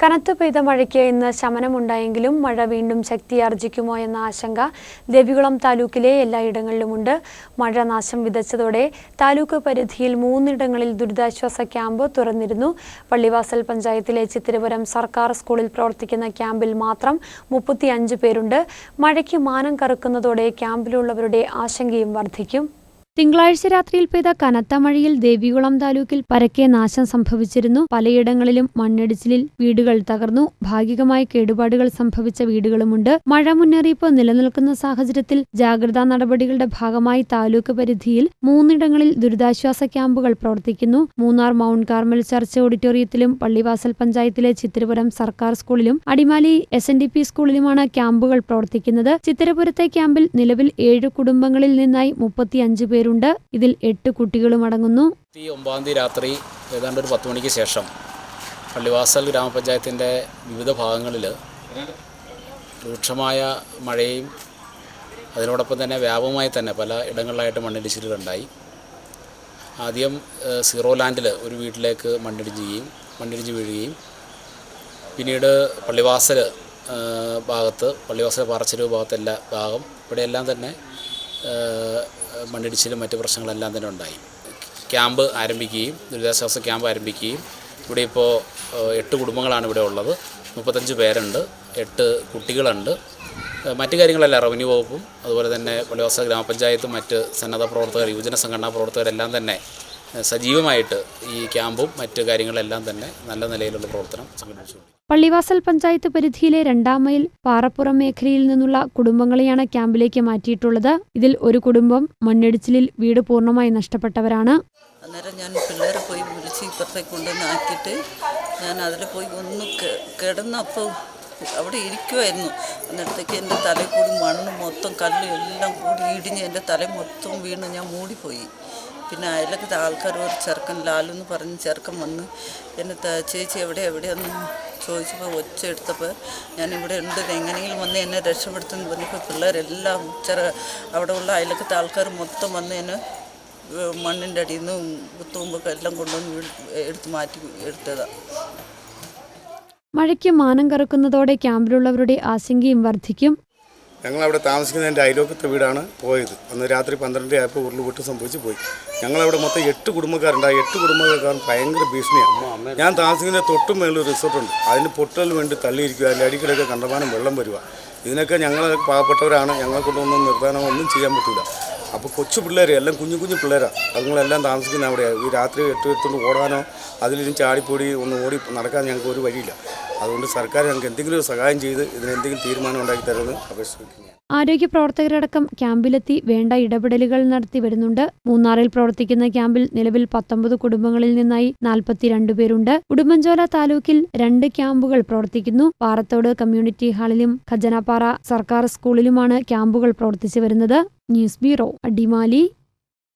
കനത്തു പെയ്ത മഴയ്ക്ക് ഇന്ന് ശമനമുണ്ടായെങ്കിലും മഴ വീണ്ടും ശക്തിയാർജിക്കുമോ എന്ന ആശങ്ക ദേവികുളം താലൂക്കിലെ എല്ലായിടങ്ങളിലുമുണ്ട് മഴ നാശം വിതച്ചതോടെ താലൂക്ക് പരിധിയിൽ മൂന്നിടങ്ങളിൽ ദുരിതാശ്വാസ ക്യാമ്പ് തുറന്നിരുന്നു. പള്ളിവാസൽ പഞ്ചായത്തിലെ ചിത്തിരപുരം സർക്കാർ സ്കൂളിൽ പ്രവർത്തിക്കുന്ന ക്യാമ്പിൽ മാത്രം മുപ്പത്തിയഞ്ച് പേരുണ്ട്. മഴയ്ക്ക് മാനം കറുക്കുന്നതോടെ ക്യാമ്പിലുള്ളവരുടെ ആശങ്കയും വർദ്ധിക്കും തിങ്കളാഴ്ച രാത്രിയിൽ പെയ്ത കനത്ത മഴയിൽ ദേവികുളം താലൂക്കിൽ പരക്കെ നാശം സംഭവിച്ചിരുന്നു. പലയിടങ്ങളിലും മണ്ണിടിച്ചിലിൽ വീടുകൾ തകർന്നു. ഭാഗികമായി കേടുപാടുകൾ സംഭവിച്ച വീടുകളുമുണ്ട്. മഴ മുന്നറിയിപ്പ് നിലനിൽക്കുന്ന സാഹചര്യത്തിൽ ജാഗ്രതാ നടപടികളുടെ ഭാഗമായി താലൂക്ക് പരിധിയിൽ മൂന്നിടങ്ങളിൽ ദുരിതാശ്വാസ ക്യാമ്പുകൾ പ്രവർത്തിക്കുന്നു. മൂന്നാർ മൗണ്ട് കാർമൽ ചർച്ച് ഓഡിറ്റോറിയത്തിലും പള്ളിവാസൽ പഞ്ചായത്തിലെ ചിത്തിരപുരം സർക്കാർ സ്കൂളിലും Adimali S N D P സ്കൂളിലുമാണ് ക്യാമ്പുകൾ പ്രവർത്തിക്കുന്നത്. ചിത്തിരപുരത്തെ ക്യാമ്പിൽ നിലവിൽ ഏഴ് കുടുംബങ്ങളിൽ നിന്നായി മുപ്പത്തിയഞ്ച് പേരുണ്ട്. ഇതിൽ എട്ട് കുട്ടികളും അടങ്ങുന്നു. ഒമ്പതാം തീയതി രാത്രി ഏതാണ്ട് ഒരു പത്ത് മണിക്ക് ശേഷം പള്ളിവാസൽ ഗ്രാമപഞ്ചായത്തിന്റെ വിവിധ ഭാഗങ്ങളിൽ രൂക്ഷമായ മഴയും അതിനോടൊപ്പം തന്നെ വ്യാപകമായി തന്നെ പല ഇടങ്ങളിലായിട്ട് മണ്ണിടിച്ചിലുകളുണ്ടായി. ആദ്യം സീറോ ലാൻഡിൽ ഒരു വീട്ടിലേക്ക് മണ്ണിടിഞ്ഞുകയും മണ്ണിടിഞ്ഞ് വീഴുകയും. പിന്നീട് പള്ളിവാസൽ ഭാഗത്ത് പള്ളിവാസൽ പാറച്ചെരുവ് ഭാഗത്തെല്ലാ ഭാഗം ഇവിടെയെല്ലാം തന്നെ മണ്ണിടിച്ചിലും മറ്റ് പ്രശ്നങ്ങളെല്ലാം തന്നെ ഉണ്ടായി. ക്യാമ്പ് ആരംഭിക്കുകയും ദുരിതാശ്വാസ ക്യാമ്പ് ആരംഭിക്കുകയും ഇവിടെ ഇപ്പോൾ എട്ട് കുടുംബങ്ങളാണ് ഇവിടെ ഉള്ളത്. മുപ്പത്തഞ്ച് പേരുണ്ട് എട്ട് കുട്ടികളുണ്ട്. മറ്റു കാര്യങ്ങളെല്ലാം റവന്യൂ വകുപ്പും അതുപോലെ തന്നെ പള്ളിവാസ ഗ്രാമപഞ്ചായത്തും മറ്റ് സന്നദ്ധ പ്രവർത്തകർ യുവജന സംഘടനാ പ്രവർത്തകരെല്ലാം തന്നെ സജീവമായിട്ട് ഈ ക്യാമ്പും മറ്റ് കാര്യങ്ങളെല്ലാം തന്നെ നല്ല നിലയിലുള്ള പ്രവർത്തനം സംഘടിപ്പിച്ചു പള്ളിവാസൽ പഞ്ചായത്ത് പരിധിയിലെ രണ്ടാം മൈൽ പാറപ്പുറം മേഖലയിൽ നിന്നുള്ള കുടുംബങ്ങളെയാണ് ക്യാമ്പിലേക്ക് മാറ്റിയിട്ടുള്ളത്. ഇതിൽ ഒരു കുടുംബം മണ്ണിടിച്ചിലിൽ വീട് പൂർണമായി നഷ്ടപ്പെട്ടവരാണ്. അന്നേരം ഞാൻ പിള്ളേരെ പോയി വിളിച്ച് ഇപ്പുറത്തേക്ക് കൊണ്ടുവന്ന് ആക്കിയിട്ട് ഞാൻ അതിൽ പോയി ഒന്ന് കിടന്നപ്പോൾ അവിടെ ഇരിക്കുമായിരുന്നു അന്നേരത്തേക്ക് എന്റെ തലയിൽ കൂടി മണ്ണ് മൊത്തം കല്ലും എല്ലാം കൂടി ഇടിഞ്ഞ് എന്റെ തല മൊത്തം വീണ് ഞാൻ മൂടിപ്പോയി. പിന്നെ അയലക്കത്തെ ആൾക്കാർ ഒരു ചെറുക്കൻ ലാലു എന്ന് പറഞ്ഞ് ചെറുക്കൻ വന്ന് എന്നെ ചേച്ചി എവിടെ എവിടെയെന്ന് ചോദിച്ചപ്പോൾ ഒച്ച എടുത്തപ്പോൾ ഞാൻ ഇവിടെ ഉണ്ട്. എങ്ങനെയെങ്കിലും വന്ന് എന്നെ രക്ഷപ്പെടുത്തുമെന്ന് പറഞ്ഞപ്പോൾ പിള്ളേരെല്ലാം ചെറ അവിടെ ഉള്ള അയലക്കത്തെ ആൾക്കാർ മൊത്തം വന്ന് എന്നെ മണ്ണിന്റെ അടിയിൽ നിന്നും കുത്തുമ്പൊക്കെ എല്ലാം കൊണ്ടുവന്ന് എടുത്ത് മാറ്റി എടുത്തതാണ് മഴയ്ക്ക് മാനം കറക്കുന്നതോടെ ക്യാമ്പിലുള്ളവരുടെ ആശങ്കയും വർദ്ധിക്കും ഞങ്ങൾ അവിടെ താമസിക്കുന്നതിന്റെ അയലോക്കത്തെ വീടാണ് പോയത്. അന്ന് രാത്രി പന്ത്രണ്ട് ആയപ്പോൾ ഉരുളുപൊട്ട് സംഭവിച്ച് പോയി. ഞങ്ങളവിടെ മൊത്തം എട്ട് കുടുംബക്കാരുണ്ട്. ആ എട്ട് കുടുംബക്കാരും ഭയങ്കര ഭീഷണിയാണ് ഞാൻ താമസിക്കുന്ന തൊട്ടും മേളിൽ റിസോർട്ടുണ്ട് അതിന് പൊട്ടലിന് വേണ്ടി തള്ളിയിരിക്കുക അതിന്റെ അടിക്കലൊക്കെ കണ്ടമാനം വെള്ളം വരിക. ഇതിനൊക്കെ ഞങ്ങൾ പാവപ്പെട്ടവരാണ്. ഞങ്ങളെ കൊണ്ടൊന്നും ഒന്നും ചെയ്യാൻ പറ്റില്ല അപ്പോൾ കൊച്ചു പിള്ളേർ എല്ലാം കുഞ്ഞു കുഞ്ഞു പിള്ളേരാണ് അതുങ്ങളെല്ലാം താമസിക്കുന്ന അവിടെയാണ് ഈ രാത്രി എട്ട് എടുത്തുകൊണ്ട് ഓടാനോ അതിലിരുന്ന് ചാടിപ്പൊടി ഒന്ന് ഓടി നടക്കാൻ ഞങ്ങൾക്ക് ഒരു വഴിയില്ല. അതുകൊണ്ട് സർക്കാർ ഞങ്ങൾക്ക് എന്തെങ്കിലും ഒരു സഹായം ചെയ്ത് ഇതിനെന്തെങ്കിലും തീരുമാനം ഉണ്ടാക്കി തരുമെന്ന് അപേക്ഷിക്കുന്നു. ആരോഗ്യ പ്രവർത്തകരടക്കം ക്യാമ്പിലെത്തി വേണ്ട ഇടപെടലുകൾ നടത്തി വരുന്നുണ്ട്. മൂന്നാറിൽ പ്രവർത്തിക്കുന്ന ക്യാമ്പിൽ നിലവിൽ പത്തൊമ്പത് കുടുംബങ്ങളിൽ നിന്നായി നാൽപ്പത്തിരണ്ട് പേരുണ്ട്. ഉടുമ്പൻചോല താലൂക്കിൽ രണ്ട് ക്യാമ്പുകൾ പ്രവർത്തിക്കുന്നു. പാറത്തോട് കമ്മ്യൂണിറ്റി ഹാളിലും ഖജനാപ്പാറ സർക്കാർ സ്കൂളിലുമാണ് ക്യാമ്പുകൾ പ്രവർത്തിച്ചു വരുന്നത്. News bureau Adimali.